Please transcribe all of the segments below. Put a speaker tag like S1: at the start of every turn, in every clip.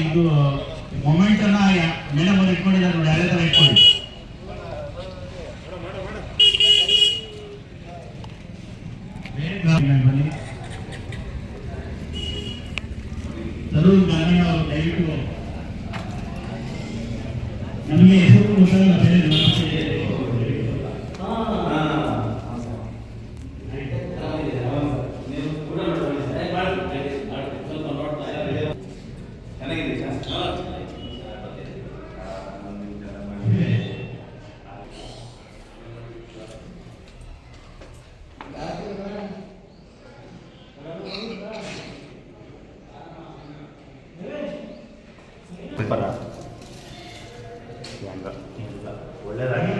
S1: ಇದು ಮೊಮೆಂಟ್ ಅನ್ನ ಮೇಡಮ್ ಅವರು ಇಟ್ಕೊಂಡಿದ್ದಾರೆ ನೋಡಿ, ಅದೇ ತರ ಇಟ್ಕೊಳ್ಳಿ ತರೂರ್ ನಾರಾಯಣ ಅವರು ದಯವಿಟ್ಟು ನಮಗೆ ಹೆಸರು ಗೊತ್ತಾಗಲ್ಲ ಬೇರೆ ನಮಸ್ತೆ.
S2: ಒಳ್ಳೇದಾಗಿ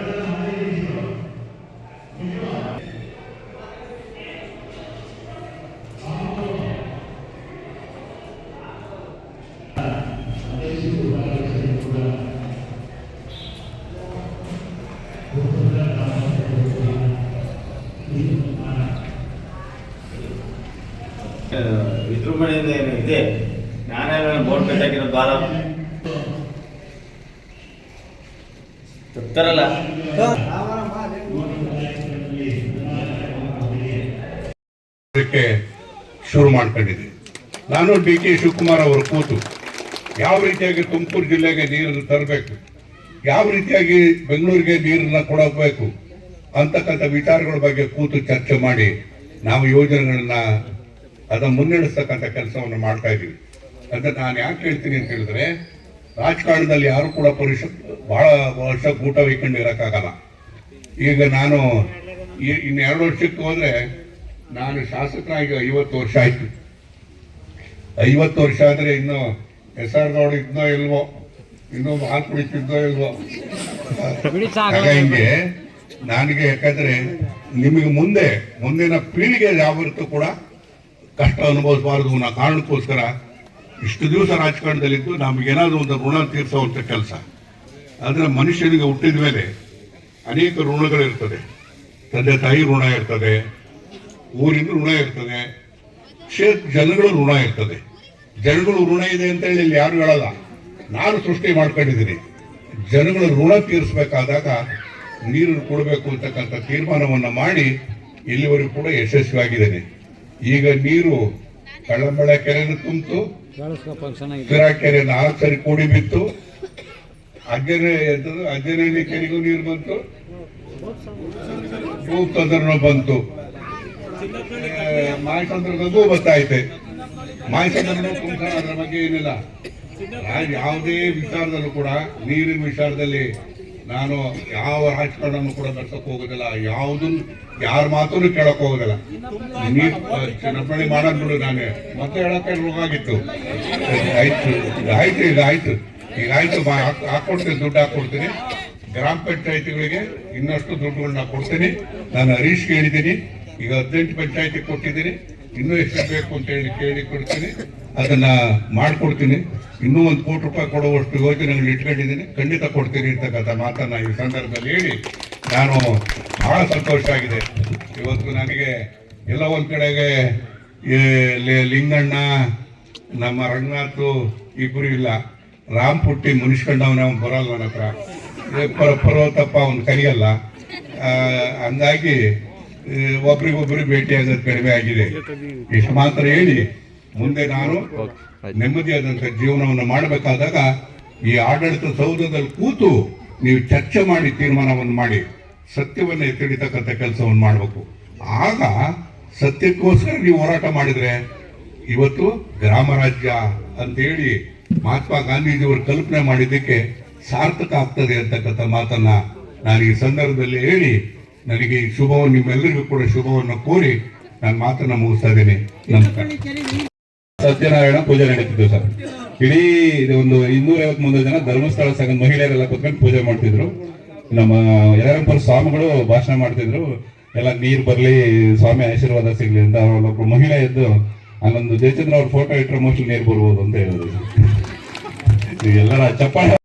S2: ವಿಜೃಂಭಣೆಯಿಂದ ಏನು ಇದೆ ನಾನೇ ಬೋರ್ಡ್ ಕಟ್ಟಾಕಿರೋ ಬಾಲ
S3: ಅದಕ್ಕೆ ಶುರು ಮಾಡ್ಕೊಂಡಿದೆ ನಾನು ಡಿ ಕೆ ಶಿವಕುಮಾರ್ ಅವರು ಕೂತು ಯಾವ ರೀತಿಯಾಗಿ ತುಮಕೂರು ಜಿಲ್ಲೆಗೆ ನೀರನ್ನು ತರಬೇಕು, ಯಾವ ರೀತಿಯಾಗಿ ಬೆಂಗಳೂರಿಗೆ ನೀರನ್ನು ಕೊಡಬೇಕು ಅಂತಕ್ಕಂಥ ವಿಚಾರಗಳ ಬಗ್ಗೆ ಕೂತು ಚರ್ಚೆ ಮಾಡಿ ನಾವು ಯೋಜನೆಗಳನ್ನ ಅದನ್ನು ಮುನ್ನಡೆಸ್ತಕ್ಕಂಥ ಕೆಲಸವನ್ನು ಮಾಡ್ತಾ ಇದ್ದೀವಿ. ಅಂತ ನಾನು ಯಾಕೆ ಹೇಳ್ತೀನಿ ಅಂತ ಹೇಳಿದ್ರೆ ರಾಜಕಾರಣದಲ್ಲಿ ಯಾರು ಕೂಡ ಪರಿಷ ಬಹಳ ವರ್ಷ ಊಟ ವೈಕೊಂಡು ಇರೋಕ್ಕಾಗಲ್ಲ. ಈಗ ನಾನು ಇನ್ನೆರಡು ವರ್ಷಕ್ಕೆ ಹೋದ್ರೆ ನಾನು ಶಾಸಕನಾಗಿ ಐವತ್ತು ವರ್ಷ ಆಯ್ತು. ಐವತ್ತು ವರ್ಷ ಆದ್ರೆ ಇನ್ನು ಎಸ್ ಆರ್ ಗೌಡ ಇದ್ನೋ ಇಲ್ವೋ ಇನ್ನೂ ಹಾಲು ಕುಡಿತಿದ್ದೋ ಇಲ್ವೋ. ಹಂಗೆ ನನಗೆ ಯಾಕಂದ್ರೆ ನಿಮಗೆ ಮುಂದೆ ಮುಂದಿನ ಪೀಳಿಗೆ ಯಾವತ್ತೂ ಕೂಡ ಕಷ್ಟ ಅನುಭವಿಸಬಾರದು ಅನ್ನೋ ಕಾರಣಕ್ಕೋಸ್ಕರ ಇಷ್ಟು ದಿವಸ ರಾಜಕಾರಣದಲ್ಲಿದ್ದು ನಮಗೇನಾದರೂ ಒಂದು ಋಣ ತೀರಿಸುವಂಥ ಕೆಲಸ. ಆದರೆ ಮನುಷ್ಯನಿಗೆ ಹುಟ್ಟಿದ ಮೇಲೆ ಅನೇಕ ಋಣಗಳಿರ್ತದೆ. ತಂದೆ ತಾಯಿ ಋಣ ಇರ್ತದೆ ಊರಿನ ಋಣ ಇರ್ತದೆ ಕ್ಷೇತ್ರ ಜನಗಳು ಋಣ ಇರ್ತದೆ. ಜನಗಳು ಋಣ ಇದೆ ಅಂತ ಹೇಳಿ ಇಲ್ಲಿ ಯಾರು ಹೇಳಲ್ಲ. ನಾನು ಸೃಷ್ಟಿ ಮಾಡ್ಕೊಂಡಿದ್ದೀನಿ. ಜನಗಳು ಋಣ ತೀರಿಸಬೇಕಾದಾಗ ನೀರು ಕೊಡಬೇಕು ಅಂತಕ್ಕಂಥ ತೀರ್ಮಾನವನ್ನು ಮಾಡಿ ಇಲ್ಲಿವರೆಗೂ ಕೂಡ ಯಶಸ್ವಿಯಾಗಿದ್ದೇನೆ. ಈಗ ನೀರು ಕಳ್ಳಂಬಳ ಕೆರೆಯನ್ನು ತುಂಬಿತು ಕಿರಾ ನಾಲ್ಕು ಸರಿ ಕೂಡಿ ಬಿತ್ತು. ಅಜ್ಜನೇ ಅಜ್ಜನೇಲಿ ಕೆರೆಗೂ ನೀರು ಬಂತು. ಭೂತಂದ್ರನು ಬಂತು. ಮಾಯಸಂದ್ರಗೂ ಬರ್ತಾಯಿದೆ ಮಾಯಸಂದ್ರನು ಕುಂಕಣ ಅದರ ಬಗ್ಗೆ ಏನಿಲ್ಲ. ಯಾವುದೇ ವಿಚಾರದಲ್ಲೂ ಕೂಡ ನೀರಿನ ವಿಚಾರದಲ್ಲಿ ನಾನು ಯಾವ ರಾಜಕಾರಣನೂ ಕೂಡ ನಡ್ಸಕ್ ಹೋಗೋದಿಲ್ಲ. ಯಾವುದನ್ನು ಯಾರ ಮಾತನ್ನು ಕೇಳಕ್ ಹೋಗೋದಿಲ್ಲ. ಚುನಾವಣೆ ಮಾಡೋದ್ ಬಿಡು ನಾನೇ. ಮತ್ತೆ ಹೇಳಕ್ಕೆ ಆಯ್ತು ಈಗ ಆಯ್ತು ಆಯ್ತು. ಈಗ ಆಯ್ತು ಮಾ- ಹಾಕ್- ಹಾಕ್ಕೊಡ್ತೀನಿ, ದುಡ್ಡು ಹಾಕೊಡ್ತೀನಿ ಗ್ರಾಮ ಪಂಚಾಯತಿಗಳಿಗೆ ಇನ್ನಷ್ಟು ದುಡ್ಡುಗಳನ್ನ ಕೊಡ್ತೀನಿ. ನಾನು ಹರೀಶ್ ಕೇಳಿದ್ದೀನಿ. ಈಗ ಹದಿನೆಂಟು ಪಂಚಾಯತಿ ಕೊಟ್ಟಿದ್ದೀನಿ. ಇನ್ನೂ ಎಷ್ಟು ಬೇಕು ಅಂತ ಹೇಳಿ ಕೇಳಿ ಕೊಡ್ತೀನಿ. ಅದನ್ನ ಮಾಡ್ಕೊಡ್ತೀನಿ. ಇನ್ನೂ ಒಂದು ಕೋಟಿ ರೂಪಾಯಿ ಕೊಡುವಷ್ಟು ಯೋಜನೆಗಳು ಇಟ್ಕೊಂಡಿದ್ದೀನಿ. ಖಂಡಿತ ಕೊಡ್ತೀನಿ ಅಂತಕ್ಕಂಥ ಮಾತನ್ನ ಈ ಸಂದರ್ಭದಲ್ಲಿ ಹೇಳಿ. ನಾನು ಬಹಳ ಸಂತೋಷ ಆಗಿದೆ. ಇವತ್ತು ನನಗೆ ಎಲ್ಲ ಒಂದು ಕಡೆಗೆ ಲಿಂಗಣ್ಣ, ನಮ್ಮ ರಂಗನಾಥ್ ಇಬ್ಬರು ಇಲ್ಲ. ರಾಮ್ ಪುಟ್ಟಿ ಮುನಿಸ್ಕೊಂಡವನ ಅವ್ನು ಬರಲ್ಲ ನನ್ನ ಹತ್ರ. ಪರ್ವತಪ್ಪ ಅವ್ನು ಕರಿಯಲ್ಲ. ಹಂಗಾಗಿ ಈ, ಒಬ್ರಿಗೊಬ್ರಿಗೆ ಭೇಟಿ ಆಗೋದು ಕಡಿಮೆ ಆಗಿದೆ. ಇಷ್ಟು ಮಾತ್ರ ಹೇಳಿ ಮುಂದೆ ನಾನು ನೆಮ್ಮದಿಯಾದಂಥ ಜೀವನವನ್ನು ಮಾಡಬೇಕಾದಾಗ ಈ ಆಡಳಿತ ಸೌಧದಲ್ಲಿ ಕೂತು ನೀವು ಚರ್ಚೆ ಮಾಡಿ ತೀರ್ಮಾನವನ್ನು ಮಾಡಿ ಸತ್ಯವನ್ನ ಎತ್ತಿಡಿತಕ್ಕಂಥ ಕೆಲಸವನ್ನು ಮಾಡಬೇಕು. ಆಗ ಸತ್ಯಕ್ಕೋಸ್ಕರ ನೀವು ಹೋರಾಟ ಮಾಡಿದ್ರೆ ಇವತ್ತು ಗ್ರಾಮ ರಾಜ್ಯ ಅಂತೇಳಿ ಮಹಾತ್ಮ ಗಾಂಧೀಜಿಯವರು ಕಲ್ಪನೆ ಮಾಡಿದ್ದಕ್ಕೆ ಸಾರ್ಥಕ ಆಗ್ತದೆ ಅಂತಕ್ಕಂಥ ಮಾತನ್ನ ನಾನು ಈ ಸಂದರ್ಭದಲ್ಲಿ ಹೇಳಿ ನನಗೆ ಈ ಶುಭವನ್ನು ನಿಮ್ಮೆಲ್ಲರಿಗೂ ಕೂಡ ಶುಭವನ್ನು ಕೋರಿ ನಾನು ಮಾತನ್ನ ಮುಗಿಸ್ತಾ ಇದ್ದೇನೆ. ನಮಸ್ಕಾರ.
S4: ಸತ್ಯನಾರಾಯಣ ಪೂಜೆ ನಡೀತಿದ್ವು ಸರ್. ಇಡೀ ಒಂದು ಇನ್ನೂರ ಐವತ್ಮೂರು ಜನ ಧರ್ಮಸ್ಥಳ ಸಂಘ ಮಹಿಳೆಯರೆಲ್ಲ ಕುತ್ಕೊಂಡು ಪೂಜೆ ಮಾಡ್ತಿದ್ರು. ನಮ್ಮ ಯಾರಂಪುರ ಸ್ವಾಮಿಗಳು ಭಾಷಣ ಮಾಡ್ತಿದ್ರು. ಎಲ್ಲ ನೀರ್ ಬರ್ಲಿ, ಸ್ವಾಮಿ ಆಶೀರ್ವಾದ ಸಿಗ್ಲಿ ಅಂತ ಅವ್ರೊಬ್ರು ಮಹಿಳೆ ಎದ್ದು ಅಲ್ಲೊಂದು ಜಯಚಂದ್ರ ಅವ್ರ ಫೋಟೋ ಇಟ್ಟರೆ ಮೋಸ್ಟ್ಲಿ ನೀರು ಬರ್ಬೋದು ಅಂತ ಹೇಳಿದ್ರು ಎಲ್ಲರ ಚಪ್ಪಾಳೆ